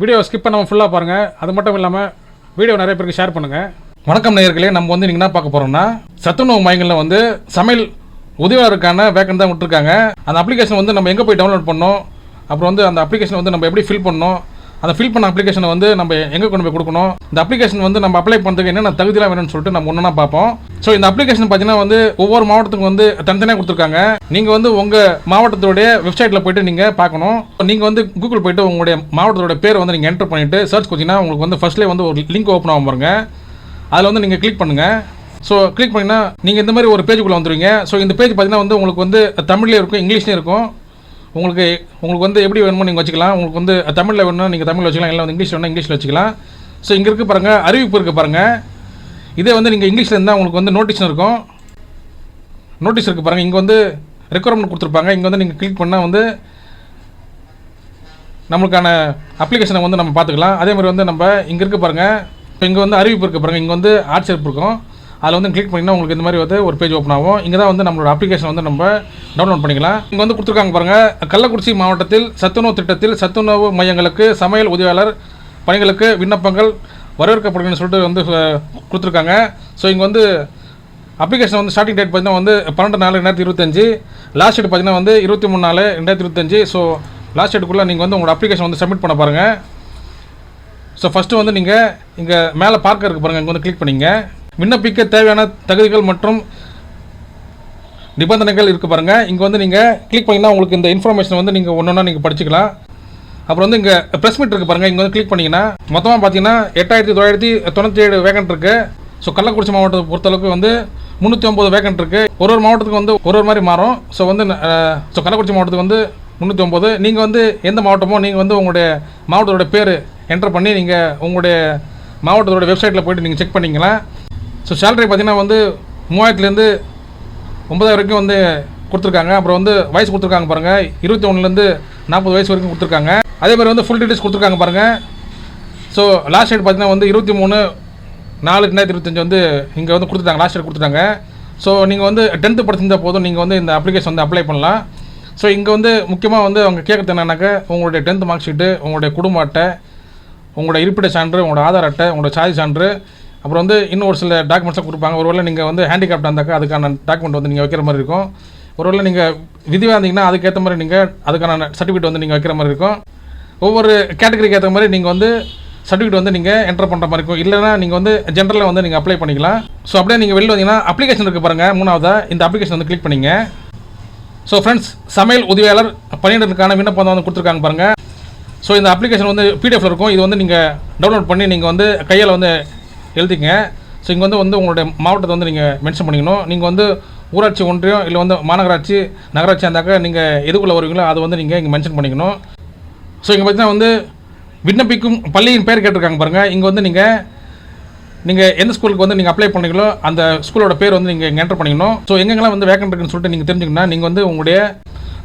Video skip பண்ணாமல் ஃபுல்லாக பாருங்கள் அது மட்டும் இல்லாமல் வீடியோ நிறைய பேருக்கு ஷேர் பண்ணுங்கள் வணக்கம் நேயர்களே நம்ம வந்து நீங்கள் என்ன பார்க்க போகிறோம்னா சத்துணவு மையங்களில் வந்து சமையல் உதவியாளருக்கான வேக்கன் தான் விட்டுருக்காங்க. அந்த அப்ளிகேஷன் வந்து நம்ம எங்கே போய் டவுன்லோட் பண்ணோம்? அப்புறம் வந்து அந்த அப்ளிகேஷன் வந்து நம்ம எப்படி ஃபில் பண்ணணும் அதை ஃபில் பண்ண அப்ளிகேஷனை வந்து நம்ம எங்கே கொண்டு போய் கொடுக்கணும்? இந்த அப்ளிகேஷன் வந்து நம்ம அப்ளை பண்ணுறதுக்கு என்னென்ன தகுதியெல்லாம் வேணும்னு சொல்லிட்டு நம்ம ஒன்றா பார்ப்போம். ஸோ இந்த அப்ளிகேஷன் பார்த்தீங்கன்னா வந்து ஒவ்வொரு மாவட்டத்துக்கும் வந்து தனித்தனியாக கொடுத்துருக்காங்க. நீங்கள் வந்து உங்கள் மாவட்டத்தோடைய வெப்சைட்டில் போயிட்டு நீங்கள் பார்க்கணும். நீங்கள் வந்து கூகுள் போயிட்டு உங்களுடைய மாவட்டத்தோட பேர் வந்து நீங்கள் என்டர் பண்ணிவிட்டு சர்ச் கொடுத்தீங்கன்னா உங்களுக்கு வந்து ஃபர்ஸ்ட்லேயே வந்து ஒரு லிங்க் ஓப்பன் ஆகும் பாருங்க. அதில் வந்து நீங்கள் கிளிக் பண்ணுங்கள் ஸோ கிளிக் பண்ணிங்கன்னா நீங்கள் இந்த மாதிரி ஒரு பேஜுக்குள்ளே வந்துடுவீங்க ஸோ இந்த பேஜ் பார்த்தீங்கன்னா வந்து உங்களுக்கு வந்து தமிழ்லேயும் இருக்கும் இங்கிலீஷ்லேயும் இருக்கும். உங்களுக்கு உங்களுக்கு வந்து எப்படி வேணுமோ நீங்கள் வச்சுக்கலாம். உங்களுக்கு வந்து தமிழில் வேணும்னா நீங்கள் தமிழில் வச்சுக்கலாம். இல்லை வந்து இங்கிலீஷ் வேணும்னா இங்கிலீஷில் வச்சுக்கலாம். ஸோ இங்கே இருக்குது பாருங்கள் அறிவிப்பு இருக்குது பாருங்கள் இதே வந்து நீங்கள் இங்கிலீஷில் இருந்தால் உங்களுக்கு வந்து நோட்டீஸ் இருக்கும். நோட்டீஸ் இருக்குது பாருங்கள் இங்கே வந்து ரெக்குவயர்மெண்ட் கொடுத்துருப்பாங்க. இங்கே வந்து நீங்கள் கிளிக் பண்ணால் வந்து நம்மளுக்கான அப்ளிகேஷனை வந்து நம்ம பார்த்துக்கலாம். அதே மாதிரி வந்து நம்ம இங்கே இருக்க பாருங்கள் இப்போ இங்கே வந்து அறிவிப்பு இருக்குது பாருங்கள் இங்கே வந்து ஆட்சேர்ப்பு இருக்கும். அதில் வந்து கிளிக் பண்ணிங்கன்னா உங்களுக்கு இந்த மாதிரி வந்து ஒரு பேஜ் ஓப்பன் ஆகும். இங்கே தான் வந்து நம்மளோட அப்ளிகேஷன் வந்து நம்ம டவுன்லோட் பண்ணிக்கலாம். இங்கே வந்து கொடுத்துருக்காங்க பாருங்கள் கள்ளக்குறிச்சி மாவட்டத்தில் சத்துணவு திட்டத்தில் சத்துணவு மையங்களுக்கு சமையல் உதவியாளர் பணிகளுக்கு விண்ணப்பங்கள் வரவேற்கப்படுதுன்னு சொல்லிட்டு வந்து கொடுத்துருக்காங்க. ஸோ இங்கே வந்து அப்ளிகேஷன் வந்து ஸ்டார்டிங் டேட் பார்த்தீங்கன்னா வந்து பன்னெண்டு நாலு ரெண்டாயிரத்தி இருபத்தஞ்சு லாஸ்ட் டேட் பார்த்தீங்கன்னா வந்து இருபத்தி மூணு நாலு ரெண்டாயிரத்தி இருபத்தஞ்சு. ஸோ லாஸ்ட் டேட்டுக்குள்ளே நீங்கள் வந்து உங்களோட அப்ளிகேஷன் வந்து சப்மிட் பண்ண பாருங்கள் ஸோ ஃபஸ்ட்டு வந்து நீங்கள் இங்கே மேலே பார்க்க இருக்கு பாருங்கள் இங்கே வந்து கிளிக் பண்ணிங்க விண்ணப்பிக்க தேவையான தகுதிகள் மற்றும் நிபந்தனைகள் இருக்குது பாருங்கள் இங்கே வந்து நீங்கள் கிளிக் பண்ணிங்கன்னா உங்களுக்கு இந்த இன்ஃபர்மேஷன் வந்து நீங்கள் ஒன்று ஒன்றா நீங்கள் படிச்சுக்கலாம். அப்புறம் வந்து இங்கே ப்ரெஸ் மீட் இருக்குது பாருங்கள் இங்கே வந்து கிளிக் பண்ணிங்கன்னா மொத்தமாக பார்த்தீங்கன்னா எட்டாயிரத்தி தொள்ளாயிரத்தி தொண்ணூற்றி ஏழு வேகன்ட் இருக்குது ஸோ கள்ளக்குறிச்சி மாவட்டத்தை பொறுத்தளவுக்கு வந்து முந்நூற்றி ஒம்பது வேகன்ட் இருக்குது ஒரு ஒரு மாவட்டத்துக்கு வந்து ஒரு ஒரு மாதிரி மாறும். ஸோ வந்து ஸோ கள்ளக்குறிச்சி மாவட்டத்துக்கு வந்து முந்நூற்றி ஒம்பது நீங்கள் வந்து எந்த மாவட்டமோ நீங்கள் வந்து உங்களுடைய மாவட்டத்தோட பேர் என்டர் பண்ணி நீங்கள் உங்களுடைய மாவட்டத்தோட வெப்சைட்டில் போய்ட்டு நீங்கள் செக் பண்ணிக்கலாம். ஸோ சேலரி பார்த்தீங்கன்னா வந்து மூவாயிரத்துலேருந்து ஒன்பதாயிரம் வரைக்கும் வந்து கொடுத்துருக்காங்க. அப்புறம் வந்து வயசு கொடுத்துருக்காங்க பாருங்கள் இருபத்தி ஒன்றுலேருந்து நாற்பது வயசு வரைக்கும் கொடுத்துருக்காங்க. அதே மாதிரி வந்து ஃபுல் டீட்டெயில்ஸ் கொடுத்துருக்காங்க பாருங்கள் ஸோ லாஸ்ட் டேட் பார்த்தீங்கன்னா வந்து இருபத்தி மூணு நாலு ரெண்டாயிரத்தி இருபத்தஞ்சு வந்து இங்கே வந்து கொடுத்துட்டாங்க. லாஸ்ட் டேட் கொடுத்துட்டாங்க. ஸோ நீங்கள் வந்து டென்த்து படிச்சிருந்தா போதும். நீங்கள் வந்து இந்த அப்ளிகேஷன் வந்து அப்ளை பண்ணலாம். ஸோ இங்கே வந்து முக்கியமாக வந்து அவங்க கேட்குறது என்னன்னாக்கா உங்களுடைய டென்த் மார்க் ஷீட்டு உங்களுடைய குடும்ப அட்டை உங்களோட இருப்பிட சான்று உங்களோட ஆதார் அட்டை உங்களோட சாதி சான்று அப்புறம் வந்து இன்னும் ஒரு சில டாக்குமெண்ட்ஸாக கொடுப்பாங்க. ஒருவேளை நீங்கள் வந்து ஹேண்டிகேப்டாக இருந்தாக்கா அதுக்கான டாக்குமெண்ட் வந்து நீங்கள் வைக்கிற மாதிரி இருக்கும். ஒருவேளை நீங்கள் விதிவாக இருந்தீங்கன்னா அதுக்கேற்ற மாதிரி நீங்கள் அதுக்கான சர்டிஃபிகேட் வந்து நீங்கள் வைக்கிற மாதிரி இருக்கும். ஒவ்வொரு கேட்டகரிக்கு ஏற்ற மாதிரி நீங்கள் வந்து சர்டிஃபிகேட் வந்து நீங்கள் என்டர் பண்ணுற மாதிரி இருக்கும். இல்லைனா நீங்கள் வந்து ஜென்ரலில் வந்து நீங்கள் அப்ளை பண்ணிக்கலாம். ஸோ அப்படியே நீங்கள் வெளியில் வந்தீங்கன்னா அப்ளிகேஷன் இருக்குது பாருங்கள் மூணாவதாக இந்த அப்ளிகேஷன் வந்து கிளிக் பண்ணிங்க. ஸோ ஃப்ரெண்ட்ஸ் சமையல் உதவியாளர் பணியிடத்துக்கான விண்ணப்பம் வந்து கொடுத்துருக்காங்க பாருங்கள் ஸோ இந்த அப்ளிகேஷன் வந்து பிடிஎஃப்ல இருக்கும். இது வந்து நீங்கள் டவுன்லோட் பண்ணி நீங்கள் வந்து கையால் வந்து எழுதிங்க ஸோ இங்கே வந்து வந்து உங்களுடைய மாவட்டத்தை வந்து நீங்கள் மென்ஷன் பண்ணிக்கணும். நீங்கள் வந்து ஊராட்சி ஒன்றியம் இல்லை வந்து மாநகராட்சி நகராட்சி இருந்தாக்க நீங்கள் எதுக்குள்ளே வருவீங்களோ அதை வந்து நீங்கள் இங்கே மென்ஷன் பண்ணிக்கணும். ஸோ இங்கே பார்த்தீங்கன்னா வந்து விண்ணப்பிக்கும் பள்ளியின் பேர் கேட்டிருக்காங்க பாருங்கள் இங்கே வந்து நீங்கள் நீங்கள் எந்த ஸ்கூலுக்கு வந்து நீங்கள் அப்ளை பண்ணீங்களோ அந்த ஸ்கூலோட பேர் வந்து நீங்கள் இங்கே என்டர் பண்ணிக்கணும். ஸோ எங்கெங்கெல்லாம் வந்து வேக்கன்ட் இருக்குன்னு சொல்லிட்டு நீங்கள் தெரிஞ்சுக்கணும்னா நீங்கள் வந்து உங்களுடைய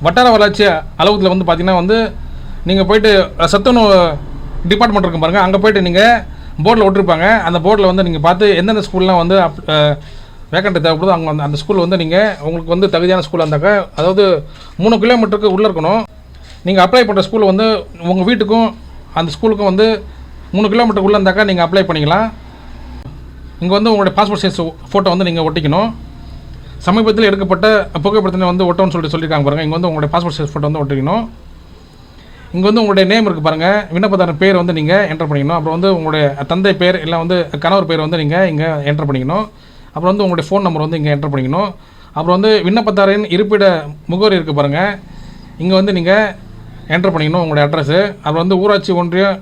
வட்டார வளர்ச்சி அலுவலகத்தில் வந்து பார்த்தீங்கன்னா வந்து நீங்கள் போயிட்டு சத்துணவு டிபார்ட்மெண்ட் இருக்கும் பாருங்கள் அங்கே போயிட்டு நீங்கள் போர்டில் விட்டுருப்பாங்க. அந்த போர்டில் வந்து நீங்கள் பார்த்து எந்தெந்த ஸ்கூல்லாம் வந்து வேக்கண்ட் தேவைப்படுதோ அங்கே அந்த அந்த ஸ்கூல் வந்து நீங்கள் உங்களுக்கு வந்து தகுதியான ஸ்கூலாக இருந்தாக்கா அதாவது மூணு கிலோமீட்டருக்கு உள்ளே இருக்கணும். நீங்கள் அப்ளை பண்ணுற ஸ்கூல் வந்து உங்கள் வீட்டுக்கும் அந்த ஸ்கூலுக்கும் வந்து மூணு கிலோமீட்டர் உள்ளே இருந்தாக்கா நீங்கள் அப்ளை பண்ணிக்கலாம். இங்கே வந்து உங்களுடைய பாஸ்போர்ட் சைஸ் ஃபோட்டோ வந்து நீங்கள் ஒட்டிக்கணும். சமீபத்தில் எடுக்கப்பட்ட புகைப்படத்தினை வந்து ஒட்டோன்னு சொல்லிட்டு சொல்லியிருக்காங்க பாருங்கள் இங்கே வந்து உங்களுடைய பாஸ்போர்ட் சைஸ் ஃபோட்டோ வந்து ஒட்டிக்கணும். இங்கே வந்து உங்களுடைய நேம் இருக்குது பாருங்கள் விண்ணப்பதாரர் பேர் வந்து நீங்கள் என்டர் பண்ணிக்கணும். அப்புறம் வந்து உங்களுடைய தந்தை பேர் இல்லை வந்து கணவர் பேர் வந்து நீங்கள் இங்கே என்டர் பண்ணிக்கணும். அப்புறம் வந்து உங்களுடைய ஃபோன் நம்பர் வந்து இங்கே என்டர் பண்ணிக்கணும். அப்புறம் வந்து விண்ணப்பதாரின் இருப்பிட முகவரி இருக்குது பாருங்கள் இங்கே வந்து நீங்கள் என்டர் பண்ணிக்கணும் உங்களுடைய அட்ரஸு அப்புறம் வந்து ஊராட்சி ஒன்றியம்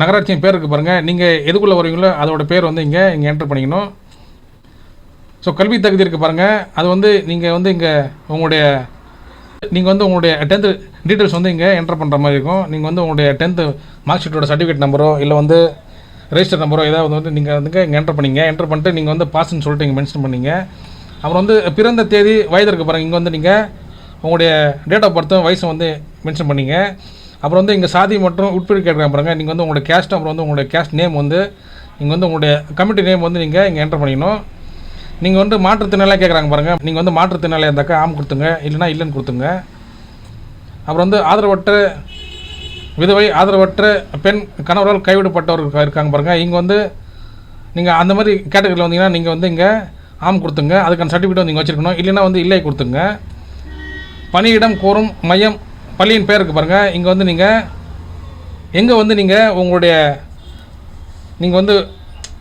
நகராட்சியின் பேர் இருக்குது பாருங்கள் நீங்கள் எதுக்குள்ளே வருவீங்களோ அதோட பேர் வந்து இங்கே இங்கே என்டர் பண்ணிக்கணும். ஸோ கல்வி தகுதி இருக்குது பாருங்கள் அது வந்து நீங்கள் வந்து இங்கே உங்களுடைய நீங்கள் வந்து உங்களுடைய டென்த்து டீட்டெயில்ஸ் வந்து இங்கே என்டர் பண்ணுற மாதிரி இருக்கும். நீங்கள் வந்து உங்களுடைய டென்த்து மார்க் ஷீட்டோட சர்டிஃபிகேட் நம்பரோ இல்லை வந்து ரெஜிஸ்டர் நம்பரோ ஏதாவது வந்து நீங்கள் வந்து இங்கே என்டர் பண்ணீங்க. என்டர் பண்ணிட்டு நீங்கள் வந்து பாஸ்ன்னு சொல்லிட்டு இங்கே மென்ஷன் பண்ணிங்க. அப்புறம் வந்து பிறந்த தேதி வயது இருக்க பாருங்கள் இங்கே வந்து நீங்கள் உங்களுடைய டேட் ஆஃப் பர்த்தும் வயசை வந்து மென்ஷன் பண்ணீங்க. அப்புறம் வந்து இங்கே சாதி மற்றும் உட்பிரிவு கேட்குறாங்க பாருங்கள் நீங்கள் வந்து உங்களுடைய கேஸ்ட் அப்புறம் வந்து உங்களுடைய கேஸ்ட் நேம் வந்து இங்கே வந்து உங்களுடைய கமிட்டி நேம் வந்து நீங்கள் இங்கே என்டர் பண்ணிக்கணும். நீங்கள் வந்து மாற்றுத்திறனாளியாக கேட்குறாங்க பாருங்கள் நீங்கள் வந்து மாற்றுத்திறனாளியாக இருந்தாக்கா ஆம் கொடுத்துங்க இல்லைன்னா இல்லைன்னு கொடுத்துங்க. அப்புறம் வந்து ஆதரவற்ற விதவை ஆதரவற்ற பெண் கணவரால் கைவிடப்பட்டவர்கள் இருக்காங்க பாருங்கள் இங்கே வந்து நீங்கள் அந்த மாதிரி கேட்டகரியில் வந்தீங்கன்னா நீங்கள் வந்து இங்கே ஆம் கொடுத்துங்க. அதுக்கான சர்டிஃபிகேட் வந்து நீங்கள் வச்சுருக்கணும். இல்லைன்னா வந்து இல்லை கொடுத்துங்க. பணியிடம் கோரும் மையம் பள்ளியின் பேர் பாருங்கள் இங்கே வந்து நீங்கள் எங்கே வந்து நீங்கள் உங்களுடைய நீங்கள் வந்து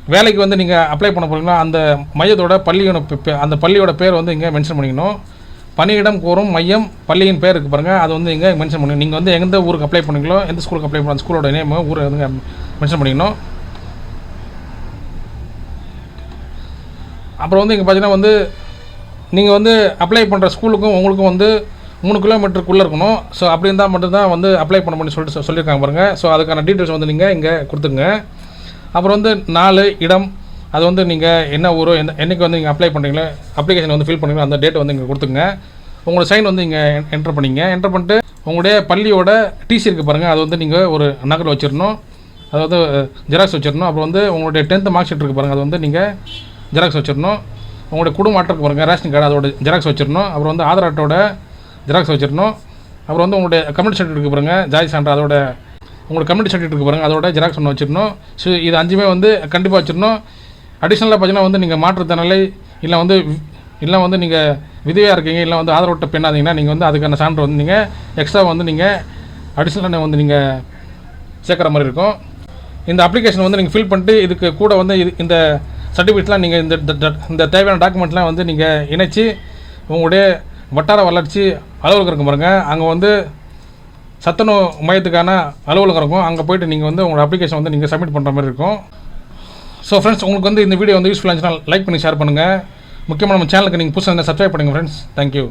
வேலைக்கு வந்து நீங்கள் அப்ளை பண்ண போகிறீங்களோ அந்த மையத்தோட பள்ளியோட பே- அந்த பள்ளியோட பேர் வந்து இங்கே மென்ஷன் பண்ணிக்கணும். பணியிடம் கோரும் மையம் பள்ளியின் பேர் இருக்குது பாருங்கள் அது வந்து இங்கே மென்ஷன் பண்ணி நீங்கள் வந்து எந்த ஊருக்கு அப்ளை பண்ணீங்களோ எந்த ஸ்கூலுக்கு அப்ளை பண்ண ஸ்கூலோட நேம் ஊரை வந்து மென்ஷன் பண்ணிக்கணும். அப்புறம் வந்து இங்கே பார்த்தீங்கன்னா வந்து நீங்கள் வந்து அப்ளை பண்ணுற ஸ்கூலுக்கும் உங்களுக்கும் வந்து மூணு கிலோமீட்டருக்குள்ளே இருக்கணும். ஸோ அப்படி இருந்தால் மட்டும்தான் வந்து அப்ளை பண்ண முடியும் சொல்லிட்டு சொ- சொல்லியிருக்காங்க பாருங்கள் ஸோ அதுக்கான டீட்டெயில்ஸ் வந்து நீங்கள் இங்கே கொடுத்துங்க அப்புறம் வந்து நாலு இடம் அது வந்து நீங்கள் என்ன ஊரோ எந்த என்னைக்கு வந்து நீங்கள் அப்ளை பண்ணுறீங்களோ அப்ளிகேஷன் வந்து ஃபில் பண்ணுறீங்களோ அந்த டேட் வந்து இங்கே கொடுத்துங்க உங்களோட சைன் வந்து இங்கே என்டர் பண்ணிங்க. என்டர் பண்ணிட்டு உங்களுடைய பள்ளியோட டிசி இருக்குது பாருங்கள் அது வந்து நீங்கள் ஒரு நகல் வச்சிடணும் அதாவது ஜெராக்ஸ் வச்சிடணும் அப்புறம் வந்து உங்களுடைய டென்த்து மார்க் ஷீட் இருக்குது பாருங்கள் அது வந்து நீங்கள் ஜெராக்ஸ் வச்சிடணும் உங்களுடைய குடும்ப அட்டை பாருங்கள் ரேஷன் கார்டு அதோட ஜெராக்ஸ் வச்சிடணும் அப்புறம் வந்து ஆதார் அட்டோட ஜெராக்ஸ் வச்சிடணும் அப்புறம் வந்து உங்களுடைய கம்யூனிட்டி சர்டிஃபிகேட் இருக்குது பாருங்கள் ஜாதி சான்று அதோட உங்களுக்கு கம்யூனிட்டி சர்டிஃபிகேட் இருக்கு பாருங்கள் அதோட ஜெராக்ஸ் ஒன்று வச்சிடணும் ஸோ இது அஞ்சுமே வந்து கண்டிப்பாக வச்சிடணும் அடிஷ்னலாக பார்த்தீங்கன்னா வந்து நீங்கள் மாற்றுத்திறனாளி இல்லை வந்து இல்லை வந்து நீங்கள் விதவையாக இருக்கீங்க இல்லை வந்து ஆதரவட்ட பெண்ணாதீங்கன்னா நீங்கள் வந்து அதுக்கான சான்று வந்து நீங்கள் எக்ஸ்ட்ரா வந்து நீங்கள் அடிஷ்னலாக வந்து நீங்கள் சேர்க்குற மாதிரி இருக்கும். இந்த அப்ளிகேஷன் வந்து நீங்கள் ஃபில் பண்ணிட்டு இதுக்கு கூட வந்து இது இந்த சர்டிஃபிகேட்லாம் நீங்கள் இந்த இந்த தேவையான டாக்குமெண்ட்லாம் வந்து நீங்கள் இணைச்சி உங்களுடைய வட்டார வளர்ச்சி அலுவலகம் இருக்கும் பாருங்கள் அங்கே வந்து சத்துணவு மையத்துக்கான அலுவலகம் இருக்கும். அங்கே போயிட்டு நீங்கள் வந்து உங்களோட அப்ளிகேஷன் வந்து நீங்கள் சப்மிட் பண்ணுற மாதிரி இருக்கும். ஸோ ஃப்ரெண்ட்ஸ் உங்களுக்கு வந்து இந்த வீடியோ வந்து யூஸ்ஃபுல்லாக இருந்துச்சுன்னா லைக் பண்ணி ஷேர் பண்ணுங்கள் முக்கியமாக நம்ம சேனலுக்கு நீங்கள் புதுசாக இருந்தால் சப்ஸ்கிரைப் பண்ணுங்கள் ஃப்ரெண்ட்ஸ் தேங்க்யூ